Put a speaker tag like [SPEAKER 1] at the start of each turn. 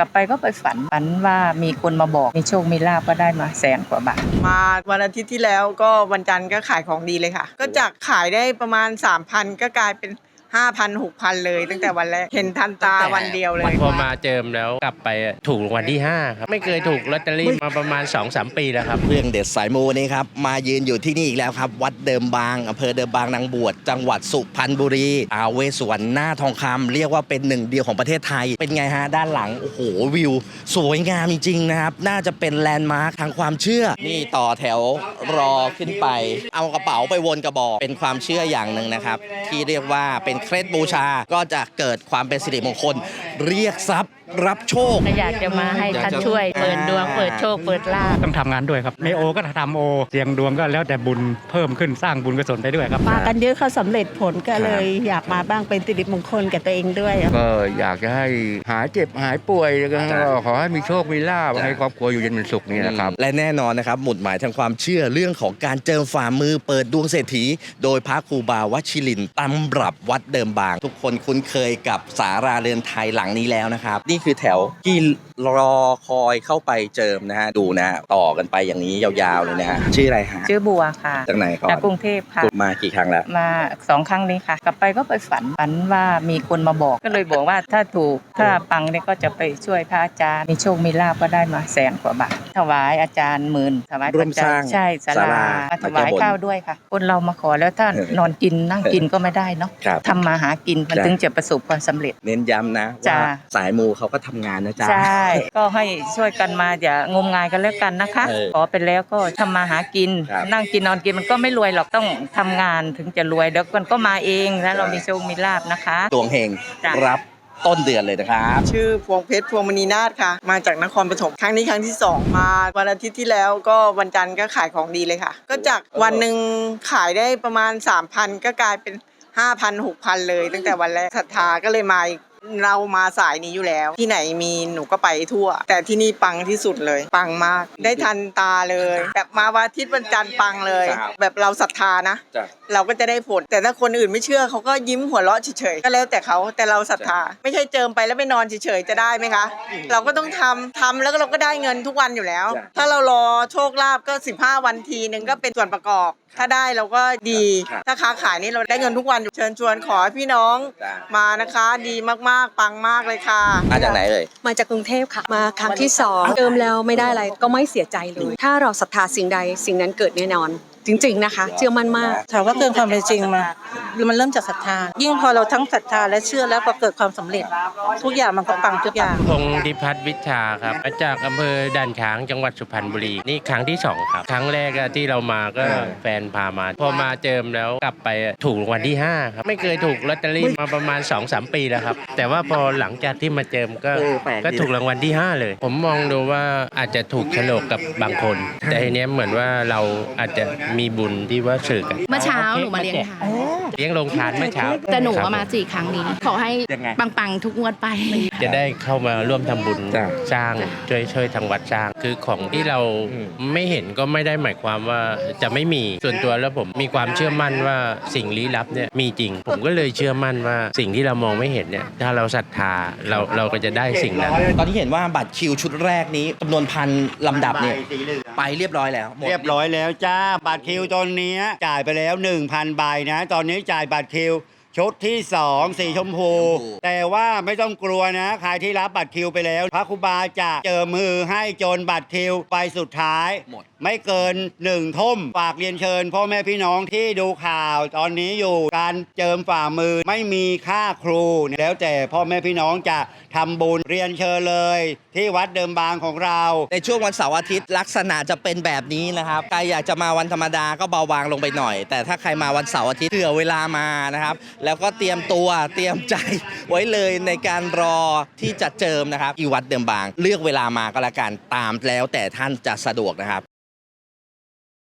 [SPEAKER 1] กลับไปก็ไปฝันฝันว่ามีคนมาบอกมีโชคมีลาบก็ได้มาแสนกว่าบาท
[SPEAKER 2] มาวันอาทิตย์ที่แล้วก็วันจันทร์ก็ขายของดีเลยค่ะ ก็จากขายได้ประมาณ 3,000 ก็กลายเป็น 5,000 6,000เลย ตั้งแต่วันแรกเห็นทันตาวันเดียวเลย
[SPEAKER 3] พอมาเจิมแล้วกลับไปถูกรางวัลที่ 5 ครับ ไม่เคยถูกลอตเตอรี่มาประมาณ 2-3 ปีแล้วครับ
[SPEAKER 4] เรื่องเด็ดสายมูนี้ครับ มายืนอยู่ที่นี่อีกแล้วครับ วัดเดิมบางอำเภอเดิมบางนางบวชจังหวัดสุพรรณบุรีอาเวสวรรณหน้าทองคำเรียกว่าเป็นหนึ่งเดียวของประเทศไทย เป็นไงฮะ ด้านหลัง โอ้โห วิว สวยงามจริงๆนะครับ น่าจะเป็นแลนด์มาร์คทางความเชื่อ นี่ต่อแถวรอขึ้นไป เอากระเป๋าไปวนกระบอกเป็นความเชื่ออย่างหนึ่งนะครับที่เรียกว่าเป็นเคล็ดบูชา ก็จะเกิดความเป็นสิริมงคล เรียกทรัพย์ รับโชค
[SPEAKER 1] ก็อยากจะมาให้ท่านช่วยเปิดดวง เปิดโชค เปิดลาบ
[SPEAKER 5] ต้องทำงานด้วยครับในโอก็ทำโอเสียงดวงก็แล้วแต่บุญเพิ่มขึ้นสร้างบุญกุศลได้ด้วยครับ
[SPEAKER 6] มากันเยอะเขาสำเร็จผลก็เลยอยากมาบ้างเป็นสิริมงคลกับตัวเองด้วย
[SPEAKER 7] ก็อยากจะให้หายเจ็บหายป่วยแล้วก็
[SPEAKER 4] จ้ะ
[SPEAKER 7] ขอให้มีโชค มีลาบ
[SPEAKER 4] จ้ะ
[SPEAKER 7] ให้ครอบครัวอยู่เย็นเป็นสุขนี่นะครับ
[SPEAKER 4] และแน่นอนนะครับหมุดหมายทางความเชื่อเรื่องของการเจิมฝ่ามือเปิดดวงเศรษฐี โดยพระครูบาวชิรินทร์ตำรับวัดเดิมบาง ทุกคนคุ้นเคยกับสาราเรือนไทยหลังนี้แล้วนะครับ นี่คือแถวที่รอคอยเข้าไปเจิมนะฮะดูนะฮะต่อกันไปอย่างนี้ยาวๆเลยนะฮะชื่ออะไรฮะ
[SPEAKER 1] ชื่อบัวค่ะ
[SPEAKER 4] จากไหนก่อน
[SPEAKER 1] จากกรุงเทพค่ะ
[SPEAKER 4] มากี่ครั้งแล้ว
[SPEAKER 1] มาสองครั้งนี้ค่ะ กลับไปก็ไปฝันฝันว่ามีคนมาบอกก็เลยบอกว่าถ้าถูกถ้าปังเนี่ยก็จะไปช่วยพระอาจารย์มีโชคมีลาบก็ได้มาแสนกว่าบาทถวายอาจารย์หมื่นถวาย
[SPEAKER 4] ร่วมสร้าง
[SPEAKER 1] ใช่ศา
[SPEAKER 4] ศา
[SPEAKER 1] ลา
[SPEAKER 4] ลา
[SPEAKER 1] มาถวาย
[SPEAKER 4] มาแก้บน
[SPEAKER 1] ข้าวด้วยค่ะ คนเรามาขอแล้วถ้า
[SPEAKER 4] เออน
[SPEAKER 1] อนกินนั่งกินก็ไม่ได้เนาะ
[SPEAKER 4] ครับ
[SPEAKER 1] ทำมาหากินมัน
[SPEAKER 4] จ้ะ
[SPEAKER 1] ถึงจะประสบความสำเร็จ
[SPEAKER 4] เน้นย้ำนะ
[SPEAKER 1] จ้ะ
[SPEAKER 4] ว่าสายมูเขาก็ทำงานนะจ๊ะ
[SPEAKER 1] ใช่ ก็ให้ช่วยกันมาอย่างมงายกันแล้วกันนะคะ
[SPEAKER 4] เออ
[SPEAKER 1] ขอไปแล้วก็ทำมาหากิน
[SPEAKER 4] ครับ
[SPEAKER 1] นั่งกินนอนกินมันก็ไม่รวยหรอกต้องทำงานถึงจะรวยเดี๋ยวมันก็มาเองแล้วเรามีโชคมีลาบนะคะ
[SPEAKER 4] ดวงเฮง
[SPEAKER 1] จ้ะ
[SPEAKER 4] รับ ต้นเดือนเลยนะครับ
[SPEAKER 2] ชื่อพวงเพชรพวงมณีนาฏค่ะ มาจากนครปฐมครั้งนี้ครั้งที่สองมาวันอาทิตย์ที่แล้วก็วันจันทร์ก็ขายของดีเลยค่ะ ก็จากวันหนึ่งขายได้ประมาณ 3,000 ก็กลายเป็น 5,000 6,000 เลย ตั้งแต่วันแรกศรัทธาก็เลยมาอีก เรามาสายนี้อยู่แล้ว ที่ไหนมีหนูก็ไปทั่ว แต่ที่นี่ปังที่สุดเลย ปังมาก ได้ทันตาเลย แบบมาวันอาทิตย์วันจันทร์ปังเลย
[SPEAKER 4] ครับ
[SPEAKER 2] แบบเราศรัทธานะ
[SPEAKER 4] จ้ะ
[SPEAKER 2] เราก็จะได้ผล แต่ถ้าคนอื่นไม่เชื่อเขาก็ยิ้มหัวเราะเฉยๆ ก็แล้วแต่เขาแต่เราศรัทธา ไม่ใช่เจิมไปแล้วไปนอนเฉยๆ จะได้ไหมคะ เราก็ต้องทำทำแล้วก็เราก็ได้เงินทุกวันอยู่แล้ว
[SPEAKER 4] จ้ะ
[SPEAKER 2] ถ้าเรารอโชคลาภก็ 15 วันทีนึงก็เป็นส่วนประกอบ ถ้าได้เราก็ดี
[SPEAKER 4] ครับ
[SPEAKER 2] ถ้าค้าขายนี่เราได้เงินทุกวันอยู่เชิญชวนขอให้พี่น้อง
[SPEAKER 4] จ้ะ
[SPEAKER 2] มานะคะดีมากๆปังมากเลยค่ะ
[SPEAKER 4] มาจากไหนเลย
[SPEAKER 8] มาจากกรุงเทพค่ะ มาครั้งที่สองเติมแล้วไม่ได้อะไรก็ไม่เสียใจเลย ถ้าเราศรัทธาสิ่งใดสิ่งนั้นเกิดแน่นอน จริง ๆ นะคะ เชื่อมั่นมาก
[SPEAKER 6] ถามว่าเกินความเป็นจริงมามันเริ่มจากศรัทธา ยิ่งพอเราทั้งศรัทธาและเชื่อแล้วก็เกิดความสำเร็จ ทุกอย่างมันก็ปังทุกอย่าง
[SPEAKER 3] พงศ์ดิพัฒน์วิชาครับมาจากอำเภอด่านช้างจังหวัดสุพรรณบุรี นี่ครั้งที่สองครับ ครั้งแรกอะที่เรามาก็
[SPEAKER 4] เออ
[SPEAKER 3] แฟนพามา พอมาเจิมแล้วกลับไปถูกรางวัลที่5ครับไม่เคยถูกลอตเตอรี่มาประมาณ 2-3 ปีแล้วครับ แต่ว่าพอหลังจากที่มาเจิมก็
[SPEAKER 4] เออแปลกดี
[SPEAKER 3] ก็ถูกรางวัลที่ 5 เลย ผมมองดูว่าอาจจะถูกโฉลกกับบางคน แต่ทีเนี้ยเหมือนว่าเราอาจจะมีบุญที่ว่าสื่อกัน
[SPEAKER 9] เมื่อเช้าหนูมาเลี้ยงทาน
[SPEAKER 3] เลี้ยงโรงทานเมื่อเช้า
[SPEAKER 9] แต่หนู
[SPEAKER 3] ครับ
[SPEAKER 9] เอามาสี่ครั้งนี้ ขอให้
[SPEAKER 4] ยังไง
[SPEAKER 9] ปังๆ ทุกงวดไป
[SPEAKER 3] จะได้เข้ามาร่วมทำบุญ
[SPEAKER 4] จ้ะ
[SPEAKER 3] สร้างช่วยช่วยทางวัดสร้าง คือของที่เรา
[SPEAKER 4] อืม
[SPEAKER 3] ไม่เห็นก็ไม่ได้หมายความว่าจะไม่มีส่วนตัวแล้วผมมีความเชื่อมั่นว่าสิ่งลี้ลับเนี่ยมีจริง ผมก็เลยเชื่อมั่นว่าสิ่งที่เรามองไม่เห็นเนี่ยถ้าเราศรัทธาเราเราก็จะได้สิ่งนั้น
[SPEAKER 4] ตอนที่เห็นว่าบัตรคิวชุดแรกนี้จำนวนพันลำดับเนี่ยไปเรียบร้อยแล้วหมด
[SPEAKER 10] เรียบร้อยแล้วจ้าบัตรคิวตอนนี้จ่ายไปแล้ว 1,000ใบนะ ตอนนี้จ่ายบัตรคิว ชุดที่2สีชมพู
[SPEAKER 4] ชมพู
[SPEAKER 10] แต่ว่าไม่ต้องกลัวนะ ใครที่รับบัตรคิวไปแล้ว พระครูบาจะเจอมือให้จนบัตรคิวไปสุดท้าย
[SPEAKER 4] หมด
[SPEAKER 10] ไม่เกินหนึ่งทุ่มฝากเรียนเชิญพ่อแม่พี่น้องที่ดูข่าวตอนนี้อยู่การเจิมฝ่ามือไม่มีค่าครู แล้วแต่พ่อแม่พี่น้องจะทำบุญเรียนเชิญเลย ที่วัดเดิมบางของเรา
[SPEAKER 4] ในช่วงวันเสาร์อาทิตย์ลักษณะจะเป็นแบบนี้นะครับ ใครอยากจะมาวันธรรมดาก็เบาบางลงไปหน่อย แต่ถ้าใครมาวันเสาร์อาทิตย์เผื่อเวลามานะครับแล้วก็เตรียมตัวเตรียมใจไว้เลยในการรอที่จะเจิมนะครับที่วัดเดิมบาง เลือกเวลามาก็แล้วกันตามแล้วแต่ท่านจะสะดวกนะครับ